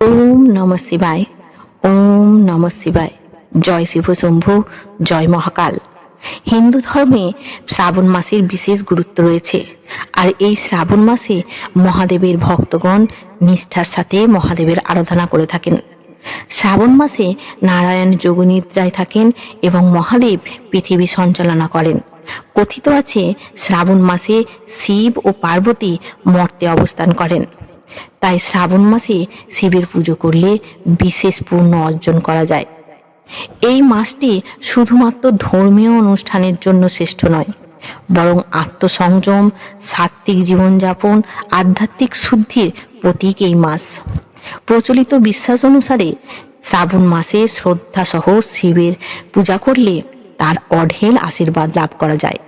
ওম নম শিবায়। ওম নম শিবায়। জয় শিব শম্ভু, জয় মহাকাল। হিন্দু ধর্মে শ্রাবণ মাসের বিশেষ গুরুত্ব রয়েছে। আর এই শ্রাবণ মাসে মহাদেবের ভক্তগণ নিষ্ঠার সাথে মহাদেবের আরাধনা করে থাকেন। শ্রাবণ মাসে নারায়ণ যোগনিদ্রায় থাকেন এবং মহাদেব পৃথিবী সঞ্চালনা করেন। কথিত আছে, শ্রাবণ মাসে শিব ও পার্বতী মর্তে অবস্থান করেন। তাই শ্রাবণ মাসে শিবের পুজো করলে বিশেষ পূর্ণ অর্জন করা যায়। এই মাসটি শুধুমাত্র ধর্মীয় অনুষ্ঠানের জন্য শ্রেষ্ঠ নয়, বরং আত্মসংযম, সাত্ত্বিক জীবনযাপন, আধ্যাত্মিক শুদ্ধির প্রতীক এই মাস। প্রচলিত বিশ্বাস অনুসারে শ্রাবণ মাসে শ্রদ্ধা সহ শিবের পূজা করলে তার অঢেল আশীর্বাদ লাভ করা যায়।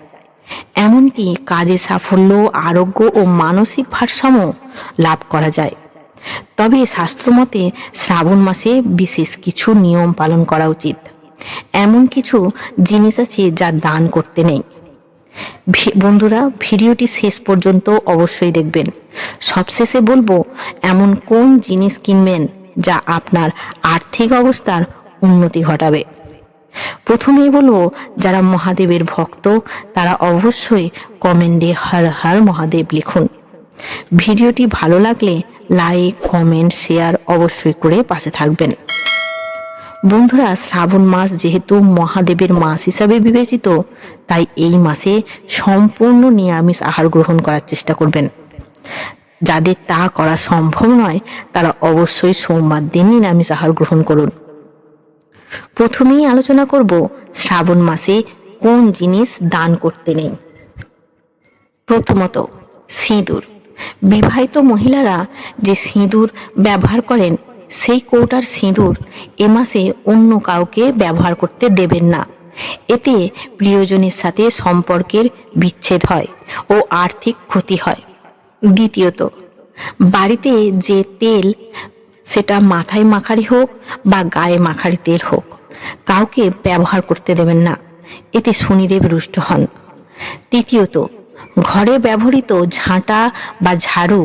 এমনকি কাজে সাফল্য, আরোগ্য ও মানসিক ভারসাম্য লাভ করা যায়। তবে শাস্ত্রমতে শ্রাবণ মাসে বিশেষ কিছু নিয়ম পালন করা উচিত। এমন কিছু জিনিস আছে যা দান করতে নেই। বন্ধুরা, ভিডিওটি শেষ পর্যন্ত অবশ্যই দেখবেন। সবশেষে বলব, এমন কোন জিনিস কিনবেন যা আপনার আর্থিক অবস্থার উন্নতি ঘটাবে? প্রথমেই বলব, যারা মহাদেবের ভক্ত, তারা অবশ্যই কমেন্টে হর হর মহাদেব লিখুন। ভিডিওটি ভালো লাগলে লাইক, কমেন্ট, শেয়ার অবশ্যই করে পাশে থাকবেন। বন্ধুরা, শ্রাবণ মাস যেহেতু মহাদেবের মাস হিসাবে বিবেচিত, তাই এই মাসে সম্পূর্ণ নিরামিষ আহার গ্রহণ করার চেষ্টা করবেন। যাদের তা করা সম্ভব নয়, তারা অবশ্যই সোমবার দিন নিরামিষ আহার গ্রহণ করুন। প্রথমেই আলোচনা করব শ্রাবণ মাসে কোন জিনিস দান করতে নেই। প্রথমত, সিঁদুর। বিবাহিত মহিলারা যে সিঁদুর ব্যবহার করেন, সেই কৌটার সিঁদুর এ মাসে অন্য কাউকে ব্যবহার করতে দেবেন না। এতে প্রিয়জনের সাথে সম্পর্কের বিচ্ছেদ হয় ও আর্থিক ক্ষতি হয়। দ্বিতীয়ত, বাড়িতে যে তেল সেটা মাথায় মাখারি হোক বা গায়ে মাখারি তেল হোক, কাউকে ব্যবহার করতে দেবেন না। এতে শনিদেব রুষ্ট হন। তৃতীয়ত, ঘরে ব্যবহৃত ঝাঁটা বা ঝাড়ু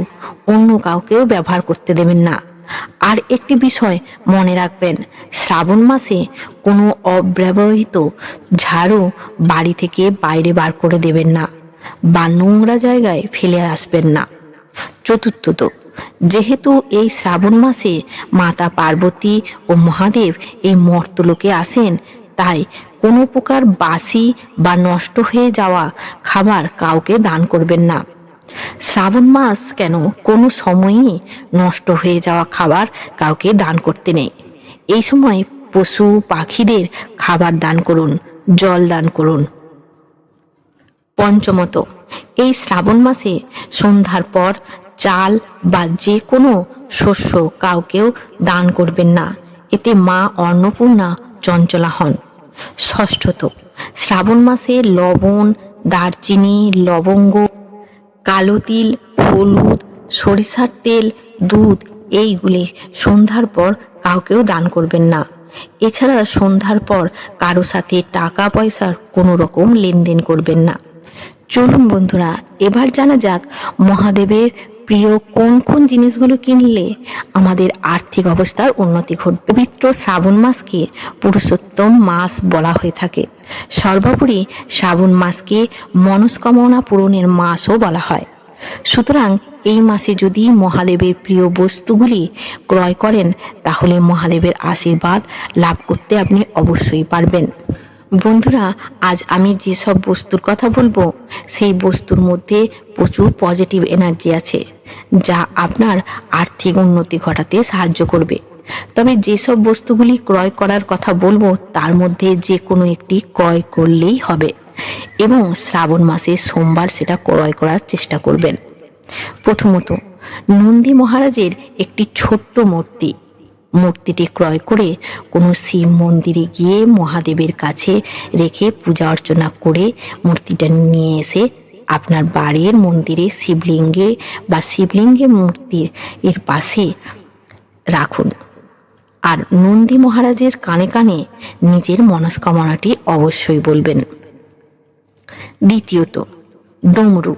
অন্য কাউকেও ব্যবহার করতে দেবেন না। আর একটি বিষয় মনে রাখবেন, শ্রাবণ মাসে কোনো অব্যবহৃত ঝাড়ু বাড়ি থেকে বাইরে বার করে দেবেন না বা নোংরা জায়গায় ফেলে আসবেন না। চতুর্থত যেহেতু এই শ্রাবণ মাসে মাতা পার্বতী ও মহাদেব এই মর্তলোকে আসেন, তাই কোনো প্রকার বাসি বা নষ্ট হয়ে যাওয়া খাবার কাউকে দান করবেন না। শ্রাবণ মাস কেন কোনো সময়ই নষ্ট হয়ে যাওয়া খাবার কাউকে দান করতে নেই। এই সময় পশু পাখিদের খাবার দান করুন, জল দান করুন। পঞ্চমত, এই শ্রাবণ মাসে সন্ধ্যার পর চাল বা যে কোনো শস্য কাউকেও দান করবেন না। এতে মা অন্নপূর্ণা চঞ্চলা হন। ষষ্ঠত, শ্রাবণ মাসে লবণ, দারচিনি, লবঙ্গ, কালো তিল, হলুদ, সরিষার তেল, দুধ, এইগুলি সন্ধ্যার পর কাউকেও দান করবেন না। এছাড়া সন্ধ্যার পর কারও সাথে টাকা পয়সার কোনো রকম লেনদেন করবেন না। চলুন বন্ধুরা, এবার জানা যাক মহাদেবের প্রিয়, কোন কোন জিনিসগুলো কিনলে আমাদের আর্থিক অবস্থার উন্নতি ঘটবে? পবিত্র শ্রাবণ মাসকে পুরুষোত্তম মাস বলা হয়ে থাকে। সর্বোপরি শ্রাবণ মাসকে মনস্কামনা পূরণের মাসও বলা হয়। সুতরাং এই মাসে যদি মহাদেবের প্রিয় বস্তুগুলি ক্রয় করেন, তাহলে মহাদেবের আশীর্বাদ লাভ করতে আপনি অবশ্যই পারবেন। বন্ধুরা, আজ আমি যেসব বস্তুর কথা বলব, সেই বস্তুর মধ্যে প্রচুর পজিটিভ এনার্জি আছে। যা আপনার আর্থিক উন্নতি ঘটাতে সাহায্য করবে। তবে যেসব বস্তুগুলি ক্রয় করার কথা বলব, তার মধ্যে যে কোনো একটি ক্রয় করলেই হবে এবং শ্রাবণ মাসে সোমবার সেটা ক্রয় করার চেষ্টা করবেন। প্রথমত, নন্দী মহারাজের একটি ছোট্ট মূর্তি। মূর্তিটি ক্রয় করে কোনো শিব মন্দিরে গিয়ে মহাদেবের কাছে রেখে পূজা অর্চনা করে মূর্তিটা নিয়ে এসে আপনার বাড়ির মন্দিরে শিবলিঙ্গে বা শিবলিঙ্গের মূর্তির এর পাশে রাখুন। আর নন্দী মহারাজের কানে কানে নিজের মনস্কামনাটি অবশ্যই বলবেন। দ্বিতীয়ত, ডমরু।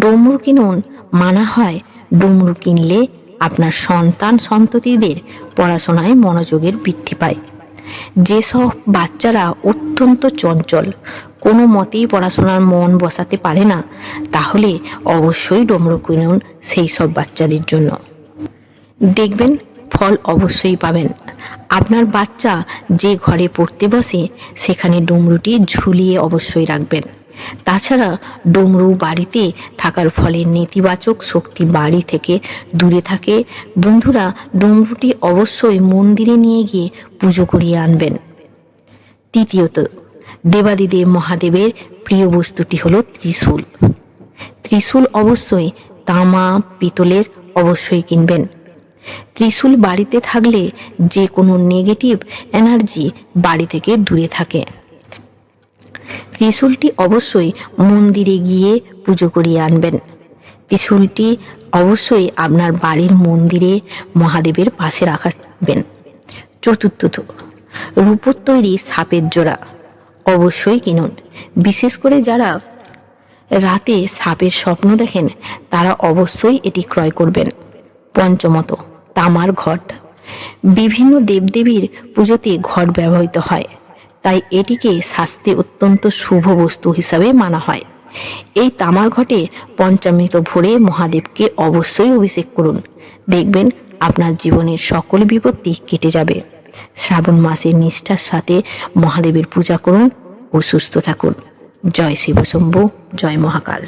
ডমরু কিনুন মানা হয় ডমরু কিনলে আপনার সন্তান সন্ততিদের পড়াশোনায় মনোযোগের বৃদ্ধি পায়। যেসব বাচ্চারা অত্যন্ত চঞ্চল কোনো মতেই পড়াশোনার মন বসাতে পারে না। তাহলে অবশ্যই ডমরু কিনুন সেই সব বাচ্চাদের জন্য। দেখবেন, ফল অবশ্যই পাবেন। আপনার বাচ্চা যে ঘরে পড়তে বসে, সেখানে ডমরুটি ঝুলিয়ে অবশ্যই রাখবেন। তাছাড়া ডমরু বাড়িতে থাকার ফলে নেতিবাচক শক্তি বাড়ি থেকে দূরে থাকে। বন্ধুরা, ডমরুটি অবশ্যই মন্দিরে নিয়ে গিয়ে পুজো করিয়ে আনবেন। তৃতীয়ত দেবাদিদেব মহাদেবের প্রিয় বস্তুটি হলো ত্রিশূল। ত্রিশূল অবশ্যই তামা, পিতলের অবশ্যই কিনবেন। ত্রিশূল বাড়িতে থাকলে যে কোনো নেগেটিভ এনার্জি বাড়ি থেকে দূরে থাকে। ত্রিশূলটি অবশ্যই মন্দিরে গিয়ে পুজো করিয়ে আনবেন। ত্রিশূলটি অবশ্যই আপনার বাড়ির মন্দিরে মহাদেবের পাশে রাখবেন। চতুর্থত রূপোর তৈরি সাপের জোড়া। অবশ্যই কিনুন। বিশেষ করে যারা রাতে সাপের স্বপ্ন দেখেন, তারা অবশ্যই এটি ক্রয় করবেন। পঞ্চমত, তামার ঘট। বিভিন্ন দেবদেবীর পুজোতে ঘট ব্যবহৃত হয়। তাই এটিকে শাস্তে অত্যন্ত শুভ বস্তু হিসাবে মানা হয়। এই তামার ঘটে পঞ্চামৃত ভরে মহাদেবকে অবশ্যই অভিষেক করুন। দেখবেন আপনার জীবনের সকল বিপত্তি কেটে যাবে। শ্রাবণ মাসের নিষ্ঠার সাথে মহাদেবের পূজা করুন ও সুস্থ থাকুন। জয় শিবশম্ভু জয় মহাকাল।